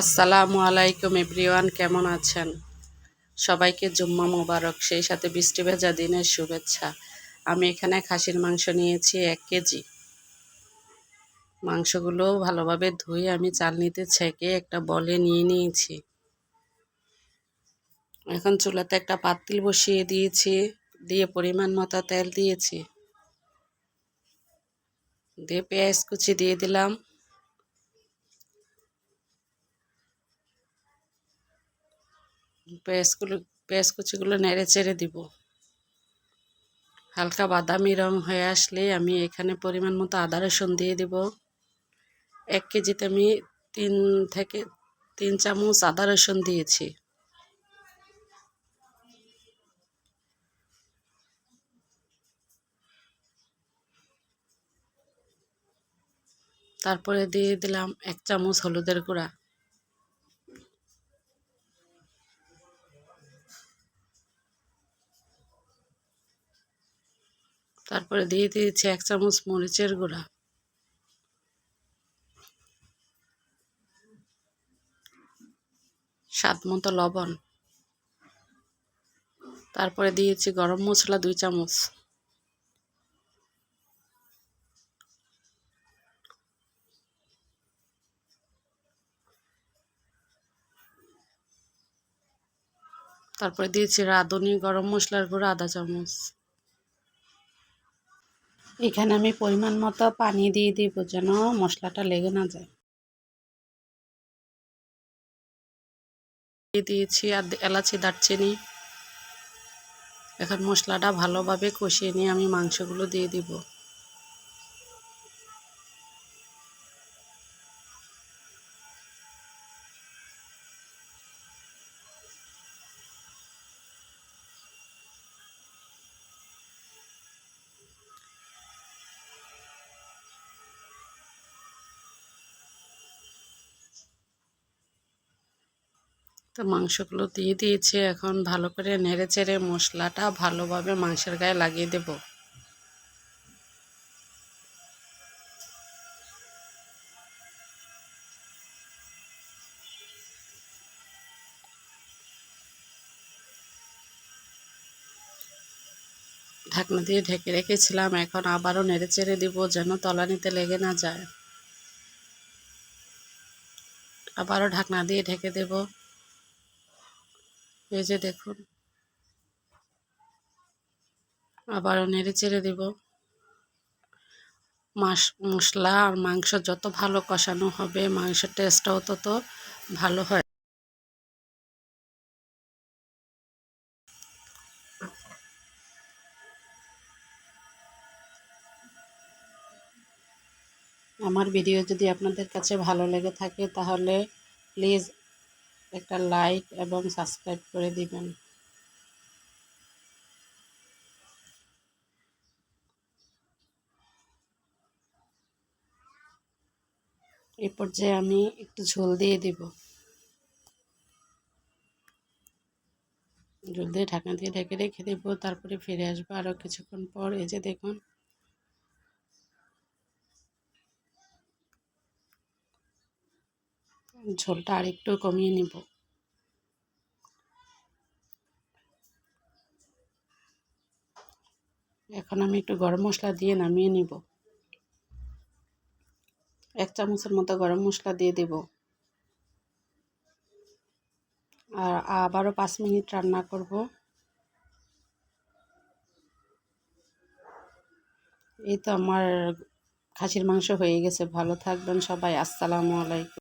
আসসালামু আলাইকুম এভরিওয়ান, কেমন আছেন? সবাইকে জুম্মা মোবারক, সেই সাথে বৃষ্টি ভেজা দিনের শুভেচ্ছা। আমি এখানে খাসির মাংস নিয়েছি এক কেজি। মাংসগুলো ভালোভাবে ধুয়ে আমি চালনিতে ছেঁকে একটা বলে নিয়ে নিয়েছি। এখন চুলাতে একটা পাতিল বসিয়ে দিয়েছি, দিয়ে পরিমাণ মতো তেল দিয়েছি। দিয়ে পেঁয়াজ কুচি দিয়ে দিলাম। পেঁয়াজগুলো পেঁয়াজ কুচিগুলো নেড়ে চেড়ে দিব। হালকা বাদামি রং হয়ে আসলে আমি এখানে পরিমাণ মতো আদা রসুন দিয়ে দিব। এক কেজিতে আমি তিন থেকে তিন চামচ আদা রসুন দিয়েছি। তারপরে দিয়ে দিলাম এক চামচ হলুদের গুঁড়া। তারপরে দিয়ে দিয়েছি এক চামচ মরিচের গুঁড়া। স্বাদ মতো লবণ। তারপরে দিয়েছি গরম মশলা দুই চামচ। তারপরে দিয়েছি রাঁধুনি গরম মশলার গুঁড়ো আধা চামচ। এখানে আমি পরিমাণ মতো পানি দিয়ে দিব যেন মশলাটা লেগে না যায়। দিয়ে দিয়েছি আর এলাচি, দারচিনি। এখন মশলাটা ভালোভাবে কষিয়ে নিয়ে আমি মাংসগুলো দিয়ে দিব। তো মাংসগুলো দিয়ে দিয়েছি। এখন ভালো করে নেড়ে চেড়ে মশলাটা ভালোভাবে মাংসের গায়ে লাগিয়ে দেব। ঢাকনা দিয়ে ঢেকে রেখেছিলাম। এখন আবারও নেড়ে চেড়ে দিব যেন তলানিতে লেগে না যায়। আবারও ঢাকনা দিয়ে ঢেকে দেবো। এই যে দেখুন। আবারও নেড়ে চেড়ে দেব। মাস, মশলা আর মাংস যত ভালো কষানো হবে, মাংসের টেস্টটাও তত ভালো হয়। আমার ভিডিও যদি আপনাদের কাছে ভালো লেগে থাকে, তাহলে প্লিজ একটা লাইক এবং সাবস্ক্রাইব করে দিবেন। এই পর্যায়ে আমি একটু ঝোল দিয়ে দিব। ঝোল দিয়ে ঢাকনা দিয়ে ঢেকে রেখে দেবো, তারপরে ফিরে আসব আরও কিছুক্ষণ পর। এই যে দেখুন ঝোলটা আরেকটু কমিয়ে নিব। এখন আমি একটু গরম মশলা দিয়ে নামিয়ে নিব। এক চামচের মতো গরম মশলা দিয়ে দেব। আর আবারও পাঁচ মিনিট রান্না করব। এই তো আমার খাসির মাংস হয়ে গেছে। ভালো থাকবেন সবাই। আসসালামু আলাইকুম।